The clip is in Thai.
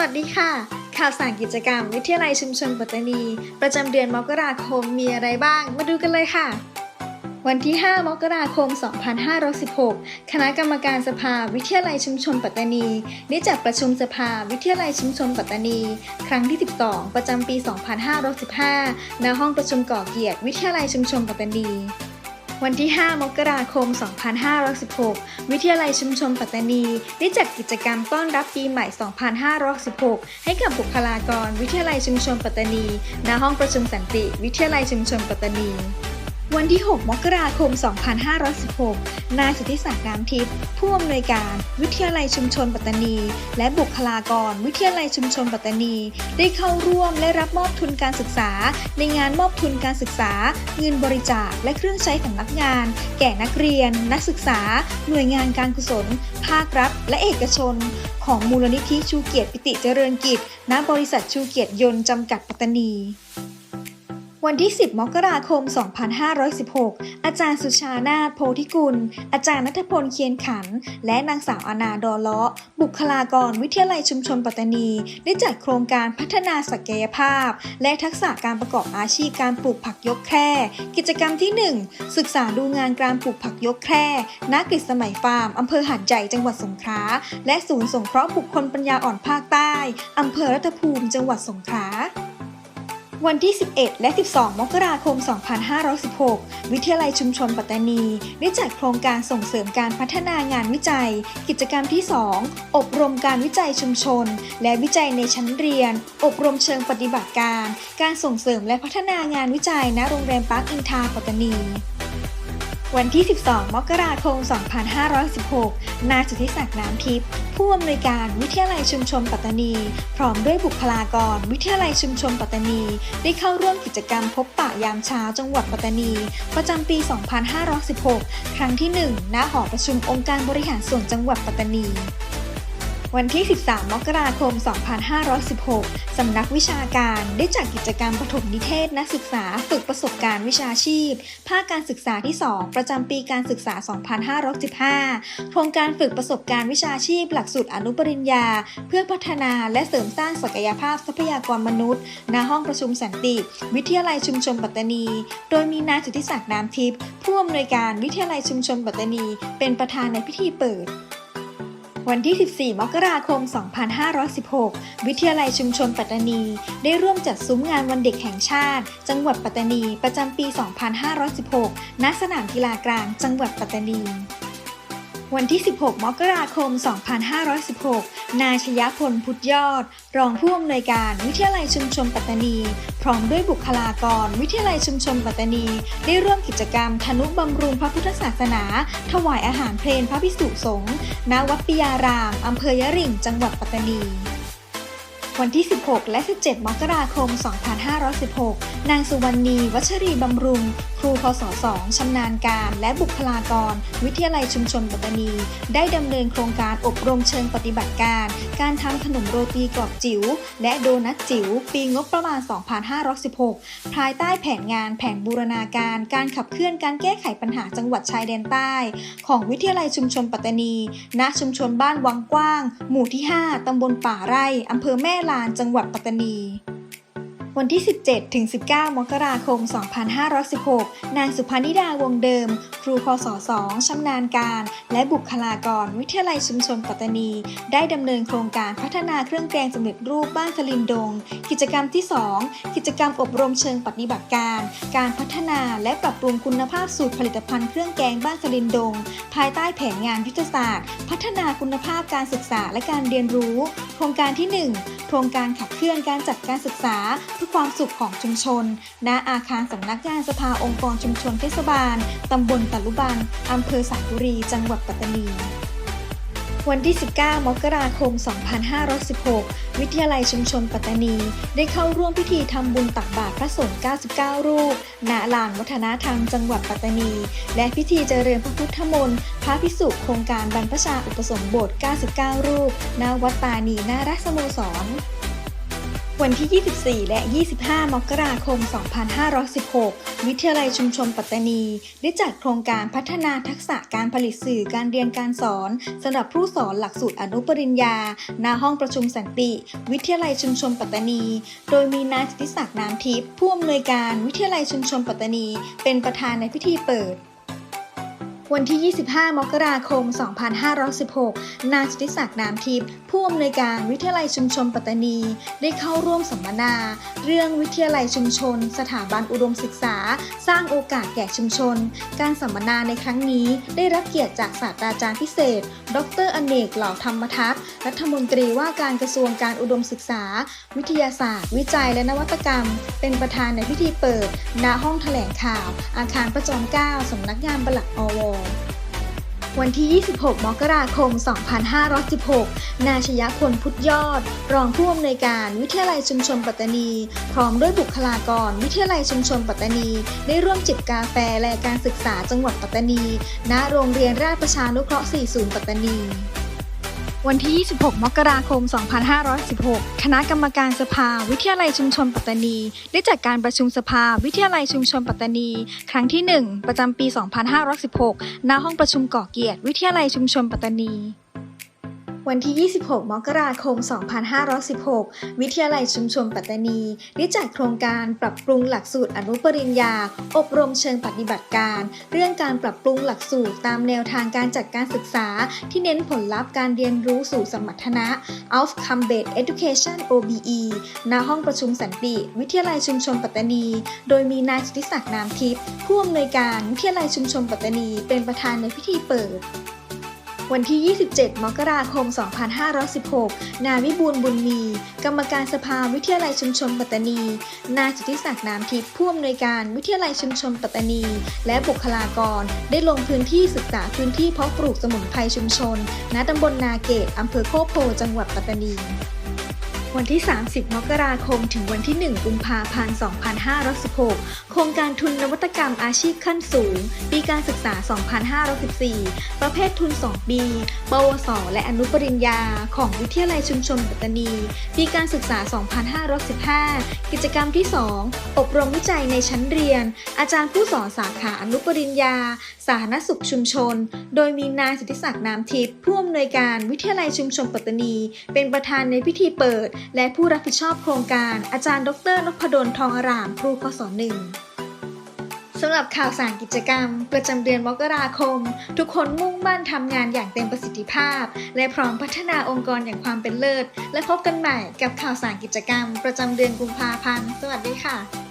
วัสดีค่ะ ข่าวสารกิจกรรม วิทยาลัยชุมชนปัตตานี ประจำเดือนมกราคมมีอะไรบ้าง มาดูกันเลยค่ะ วันที่ 5 มกราคม 2516 คณะกรรมการสภาวิทยาลัยชุมชนปัตตานี ได้จัดประชุมสภาวิทยาลัยชุมชนปัตตานี ครั้งที่ 12 ประจำปี 2515 ณ ห้องประชุมก่อเกียรติ วิทยาลัยชุมชนปัตตานี วันที่ 5 มกราคม 2516 วิทยาลัยชุมชนปัตตานี ได้จัดกิจกรรมต้อนรับปีใหม่ 2516 ให้กับบุคลากร วิทยาลัยชุมชนปัตตานี ณ ห้องประชุมสันติ วิทยาลัยชุมชนปัตตานี วันที่ 6 มกราคม 2516 นายสุทธิศักดิ์น้ำทิพย์ผู้อำนวยการ วิทยาลัยชุมชนปัตตานี และบุคลากร วิทยาลัยชุมชนปัตตานี ได้เข้าร่วมและรับมอบทุนการศึกษา ในงานมอบทุนการศึกษา เงินบริจาคและเครื่องใช้ของนักงาน แก่นักเรียน นักศึกษา หน่วยงานการกุศล ภาครัฐ และเอกชน ของมูลนิธิชูเกียรติปิติเจริญกิจ ณ บริษัทชูเกียรติยนต์จำกัดปัตตานี วันที่ 10 มกราคม 2516 อาจารย์สุชานาโพธิกุล อาจารย์นัทพลเคียนขัน และนางสาวอนาดอเลาะ บุคลากรวิทยาลัยชุมชนปัตตานี ได้จัดโครงการพัฒนาศักยภาพ และทักษะการประกอบอาชีพการปลูกผักยกแคร่ กิจกรรมที่ 1 ศึกษาดูงานการปลูกผักยกแคร่ณกฤษสมัยฟาร์มอำเภอหาดใหญ่จังหวัดสงขลาและศูนย์สงเคราะห์บุคคลปัญญาอ่อนภาคใต้อำเภอรัตภูมิจังหวัดสงขลา วันที่ 11 และ 12 มกราคม 2516 วิทยาลัยชุมชนปัตตานี ได้จัดโครงการส่งเสริมการพัฒนางานวิจัย กิจกรรมที่ 2 อบรมการวิจัยชุมชน และวิจัยในชั้นเรียน อบรมเชิงปฏิบัติการ การส่งเสริมและพัฒนางานวิจัยณโรงแรมปาร์คอินทาปัตตานี วันที่ 12 มกราคม 2516 นายสุทธิศักดิ์น้ำทิพย์ ผู้อำนวยการวิทยาลัยชุมชนปัตตานี พร้อมด้วยบุคลากร วิทยาลัยชุมชนปัตตานี ได้เข้าร่วมกิจกรรมพบปะยามเช้าจังหวัดปัตตานี ประจำปี 2516 ครั้งที่ 1 ณ หอประชุมองค์การบริหารส่วนจังหวัดปัตตานี วันที่ 13 มกราคม 2516 สำนักวิชาการได้จัดกิจกรรมปฐมนิเทศนักศึกษาฝึกประสบการณ์วิชาชีพ ภาคการศึกษาที่ 2 ประจำปีการศึกษา 2515 โครงการฝึกประสบการณ์วิชาชีพ หลักสูตรอนุปริญญา เพื่อพัฒนาและเสริมสร้างศักยภาพทรัพยากรมนุษย์ ณ ห้องประชุมสันติ วิทยาลัยชุมชนปัตตานี โดยมีนายสุทธิศักดิ์น้ำทิพย์ผู้อำนวยการวิทยาลัยชุมชนปัตตานี เป็นประธานในพิธีเปิด วันที่ 14 มกราคม 2516 วิทยาลัยชุมชนปัตตานี ได้ร่วมจัดซุ้มงานวันเด็กแห่งชาติ จังหวัดปัตตานี ประจำปี 2516 ณ สนามกีฬากลาง จังหวัดปัตตานี วันที่ 16 มกราคม 2516 นายชยพลพุทธยอด รองผู้อำนวยการวิทยาลัยชุมชนปัตตานี พร้อมด้วยบุคลากร วิทยาลัยชุมชนปัตตานี ได้ร่วมกิจกรรมธนุบำรุงพระพุทธศาสนา ถวายอาหารเพลนพระภิกษุสงฆ์ ณ วัดปิยาราม อำเภอยะริ่งจังหวัดปัตตานีวันที่ 16 และ 17 มกราคม 2516 นางสุวรรณี วัชรีบำรุง ครูพศ2ชำนาญการ และบุคลากร วิทยาลัยชุมชนปัตตานี ได้ดำเนินโครงการอบรมเชิงปฏิบัติการ การทำขนมโรตีกรอบจิ๋วและโดนัทจิ๋วปีงบประมาณ 2516 ภายใต้แผนงานแผนบูรณาการ การขับเคลื่อนการแก้ไขปัญหาจังหวัดชายแดนใต้ ของวิทยาลัยชุมชนปัตตานีณชุมชนบ้านวังกว้าง หมู่ที่ 5ตำบลป่าไร่อำเภอแม่ลานจังหวัดปัตตานี วันที่ 17 ถึง 19 มกราคม 2516 นางสุพนิดาวงเดิม ครูพศ2ชำนาญการ และบุคลากร วิทยาลัยชุมชนปัตตานี ได้ดำเนินโครงการพัฒนาเครื่องแกงสำเร็จรูปบ้านสลินดง กิจกรรมที่ 2 กิจกรรมอบรมเชิงปฏิบัติการ การพัฒนาและปรับปรุงคุณภาพสูตรผลิตภัณฑ์เครื่องแกงบ้านสลินดง ภายใต้แผนงานยุทธศาสตร์ พัฒนาคุณภาพการศึกษาและการเรียนรู้ โครงการที่ 1 โครงการขับเคลื่อนการจัดการศึกษาเพื่อความสุขของชุมชน ณ อาคารสำนักงานสภาองค์กรชุมชนเทศบาล ตำบลตะลุบันอำเภอสายบุรี จังหวัดปัตตานี วันที่ 19 มกราคม 2516 วิทยาลัยชุมชนปัตตานี ได้เข้าร่วมพิธีทำบุญตักบาตรพระสงฆ์ 99 รูป ณ ลานวัฒนธรรมจังหวัดปัตตานี และพิธีเจริญพระพุทธมนต์ พระพิสุโครงการบรรพชาอุปสมบท 99 รูป ณ วัดปานีนาราสโมสร วันที่ 24 และ 25 มกราคม 2516 วิทยาลัยชุมชนปัตตานี ได้จัดโครงการพัฒนาทักษะการผลิตสื่อการเรียนการสอนสำหรับผู้สอนหลักสูตรอนุปริญญา ณ ห้องประชุมสันติ วิทยาลัยชุมชนปัตตานี โดยมีนายจิติศักดิ์น้ำทิพย์ผู้อำนวยการวิทยาลัยชุมชนปัตตานี เป็นประธานในพิธีเปิดวันที่ 25 มกราคม 2516 นายจิติศักดิ์นามทิพย์ ผู้อำนวยการวิทยาลัยชุมชนปัตตานี ได้เข้าร่วมสัมมนา เรื่องวิทยาลัยชุมชน สถาบันอุดมศึกษา สร้างโอกาสแก่ชุมชน การสัมมนาในครั้งนี้ ได้รับเกียรติจากศาสตราจารย์พิเศษ ดรอเนกเหล่าธรรมทัศน์รัฐมนตรีว่าการกระทรวงการอุดมศึกษา วิทยาศาสตร์ วิจัยและนวัตกรรม เป็นประธานในพิธีเปิดณห้องแถลงข่าว อาคารประจอมเกล้าสำนักงานปลัดอว วันที่ 26 มกราคม 2516 นาชยพลพุทธยอด รองผู้อำนวยการวิทยาลัยชุมชนปัตตานี พร้อมด้วยบุคลากร วิทยาลัยชุมชนปัตตานี ได้ร่วมจิบกาแฟและการศึกษาจังหวัดปัตตานี ณ โรงเรียนราชประชานุเคราะห์ 40 ปัตตานี วันที่ 26 มกราคม 2516 คณะกรรมการสภาวิทยาลัยชุมชนปัตตานี ได้จัดการประชุมสภาวิทยาลัยชุมชนปัตตานี ครั้งที่ 1 ประจำปี 2516 ณ ห้องประชุมก่อเกียรติ วิทยาลัยชุมชนปัตตานี วันที่ 26 มกราคม 2516 วิทยาลัยชุมชนปัตตานีได้จัดโครงการปรับปรุงหลักสูตรอนุปริญญา อบรมเชิงปฏิบัติการ เรื่องการปรับปรุงหลักสูตรตามแนวทางการจัดการศึกษา ที่เน้นผลลัพธ์การเรียนรู้สู่สมรรถนะ Outcome Based Education OBE ณ ห้องประชุมสันติ วิทยาลัยชุมชนปัตตานี โดยมีนายจิติศักดิ์นามทิพย์ผู้อำนวยการวิทยาลัยชุมชนปัตตานี เป็นประธานในพิธีเปิด วันที่ 27 มกราคม 2516 นายวิบูลบุญมี กรรมการสภาวิทยาลัยชุมชนปัตตานี นายจิติศักดิ์นามทิพย์ผู้อำนวยการวิทยาลัยชุมชนปัตตานี และบุคลากร ได้ลงพื้นที่ศึกษาพื้นที่เพาะปลูกสมุนไพรชุมชน ณ ตำบลนาเกตอำเภอโคกโพ จังหวัดปัตตานี วันที่ 30 มกราคม ถึงวันที่ 1 กุมภาพันธ์ 2516 โครงการทุนนวัตกรรมอาชีพขั้นสูง ปีการศึกษา 2514 ประเภททุน 2 ปี ปวส และอนุปริญญา ของวิทยาลัยชุมชนปัตตานี ปีการศึกษา 2515 กิจกรรมที่ 2 อบรมวิจัยในชั้นเรียน อาจารย์ผู้สอนสาขาอนุปริญญา สาธารณสุขชุมชน โดยมีนายสิทธิศักดิ์นามทิพย์ผู้อำนวยการวิทยาลัยชุมชนปัตตานี เป็นประธานในพิธีเปิดและผู้รับผิดชอบโครงการอาจารย์ ดรนพดลทองอาราม ครูคศหนึ่งสำหรับข่าวสารกิจกรรม ประจำเดือนมกราคม ทุกคนมุ่งมั่นทำงานอย่างเต็มประสิทธิภาพ และพร้อมพัฒนาองค์กรอย่างความเป็นเลิศ และพบกันใหม่กับข่าวสารกิจกรรม ประจำเดือนกุมภาพันธ์ สวัสดีค่ะ